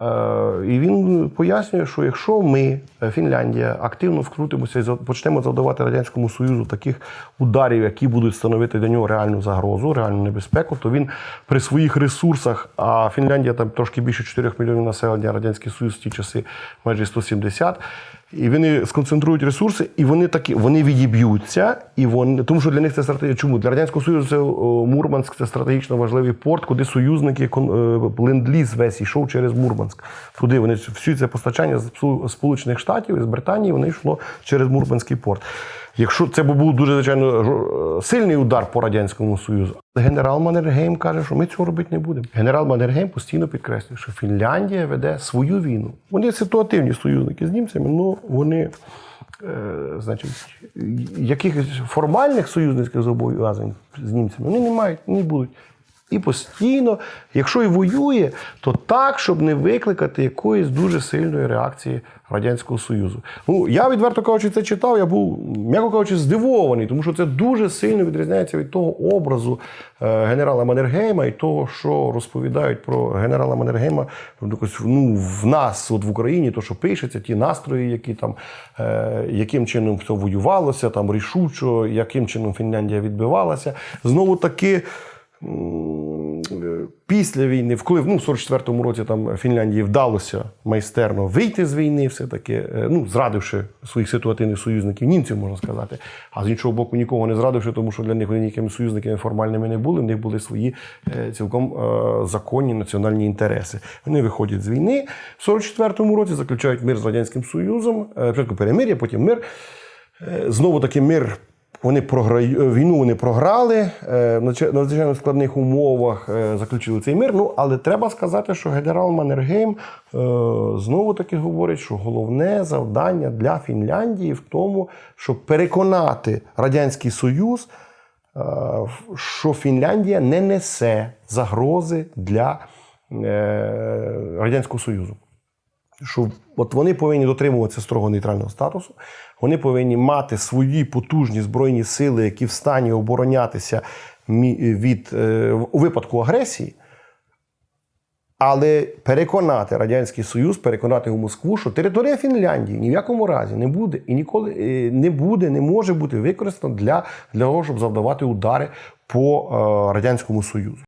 uh, І він пояснює, що якщо ми, е, Фінляндія, активно вкрутимося і почнемо завдавати Радянському Союзу таких ударів, які будуть становити для нього реальну загрозу, реальну небезпеку, то він при своїх ресурсах, а Фінляндія там трошки більше 4 мільйонів населення, Радянський Союз в ті часи майже 170. І вони сконцентрують ресурси, і вони такі вони відіб'ються, і вони тому, що для них це стратегія. Чому для радянського союзу це Мурманськ, це стратегічно важливий порт, куди союзники е, ленд-ліз весь йшов через Мурманськ. Туди вони всі це постачання з Сполучених Штатів і з Британії вони йшло через Мурманський порт. Якщо це був дуже звичайно сильний удар по радянському союзу, генерал Маннергейм каже, що ми цього робити не будемо. Генерал Маннергейм постійно підкреслює, що Фінляндія веде свою війну. Вони ситуативні союзники з німцями, але вони, е, значить, якихось формальних союзницьких зобов'язань з німцями вони не мають, не будуть. І постійно, якщо і воює, то так, щоб не викликати якоїсь дуже сильної реакції Радянського Союзу. Ну, я відверто кажучи, це читав, я був, м'яко кажучи, здивований, тому що це дуже сильно відрізняється від того образу е, генерала Маннергейма і того, що розповідають про генерала Маннергейма ну, в нас, от в Україні, то, що пишеться, ті настрої, які там, е, яким чином все воювалося, там рішучо, яким чином Фінляндія відбивалася. Знову таки. Е, Після війни, вколи ну, в 44-му році там Фінляндії вдалося майстерно вийти з війни, все-таки, е, ну, зрадивши своїх ситуативних союзників, німців, можна сказати. А з іншого боку, нікого не зрадивши, тому що для них вони ніякими союзниками формальними не були. В них були свої е, цілком законні національні інтереси. Вони виходять з війни в 44-му році, заключають мир з Радянським Союзом, спочатку перемир'я, потім мир. Знову таки мир. Вони програють війну. Вони програли е, в надзвичайно складних умовах. е, Заключили цей мир. Ну але треба сказати, що генерал Маннергейм е, знову таки говорить, що головне завдання для Фінляндії в тому, щоб переконати радянський союз, е, що Фінляндія не несе загрози для е, радянського союзу що от вони повинні дотримуватися строго нейтрального статусу, вони повинні мати свої потужні збройні сили, які в стані оборонятися від, е, у випадку агресії. Але переконати Радянський Союз, переконати у Москву, що територія Фінляндії ні в якому разі не буде і ніколи е, не буде, не може бути використана для, для того, щоб завдавати удари по е, Радянському Союзу.